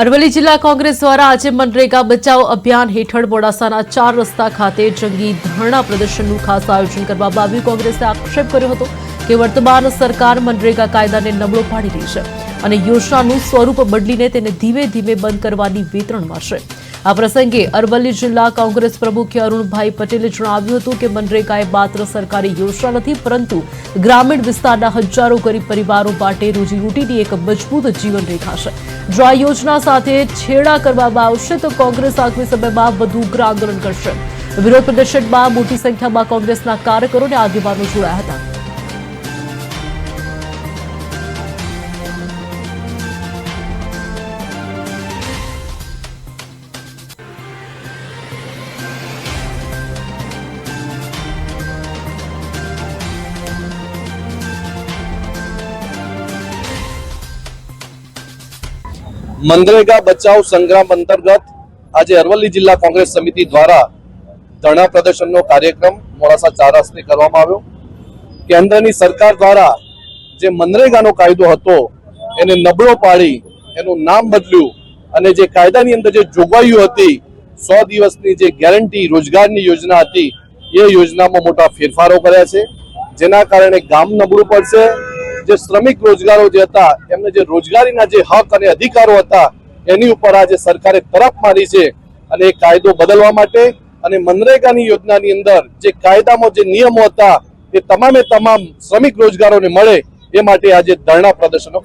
અરવલ્લી જિલ્લા કોંગ્રેસ દ્વારા આજે મનરેગા બચાવ અભિયાન હેઠળ મોડાસાના ચાર રસ્તા ખાતે જંગી ધરણા પ્રદર્શનનું ખાસ આયોજન કરવામાં આવ્યું. કોંગ્રેસે આક્ષેપ કર્યો હતો કે વર્તમાન સરકાર મનરેગા કાયદાને નબળો પાડી રહી છે અને યોજનાનું સ્વરૂપ બદલીને તેને ધીમે ધીમે બંધ કરવાની વેતરણમાં છે. આ પ્રસંગે અરવલ્લી જિલ્લા કોંગ્રેસ પ્રમુખ અરુણભાઈ પટેલે જણાવ્યું હતું કે મનરેગા એ માત્ર સરકારી યોજના નથી, પરંતુ ગ્રામીણ વિસ્તારના હજારો ગરીબ પરિવારો માટે રોજીરોટીની એક મજબૂત જીવનરેખા છે. જો આ યોજના સાથે છેડા કરવામાં આવશે, તો કોંગ્રેસ આગામી સમયમાં વધુ ઉગ્ર આંદોલન કરશે. વિરોધ પ્રદર્શનમાં મોટી સંખ્યામાં કોંગ્રેસના કાર્યકરો અને આગેવાનો જોડાયા હતા. મનરેગા બચાવ સંગ્રામ અંતર્ગત આજે અરવલ્લી જિલ્લા કોંગ્રેસ સમિતિ દ્વારા ધરણા પ્રદર્શનનો કાર્યક્રમ મોડાસા ચાર રસ્તે કરવામાં આવ્યો. કેન્દ્રની સરકાર દ્વારા જે મનરેગાનો કાયદો હતો, એને નબળો પાડી, એનું નામ બદલ્યું અને જે કાયદાની અંદર જે જોગવાઈઓ હતી, સો દિવસની જે ગેરંટી રોજગારની યોજના હતી, એ યોજનામાં મોટા ફેરફારો કર્યા છે. જેના કારણે ગામ નબળું પડશે જે શ્રમિક રોજગારો જે હતા, એમને જે રોજગારીના જે હક અને અધિકારો હતા, એની ઉપર આજે સરકારે તરફ મારી છે અને એ કાયદો બદલવા માટે અને મનરેગાની યોજનાની અંદર જે કાયદામાં જે નિયમો હતા, એ તમામે તમામ શ્રમિક રોજગારોને મળે એ માટે આજે ધરણા પ્રદર્શનો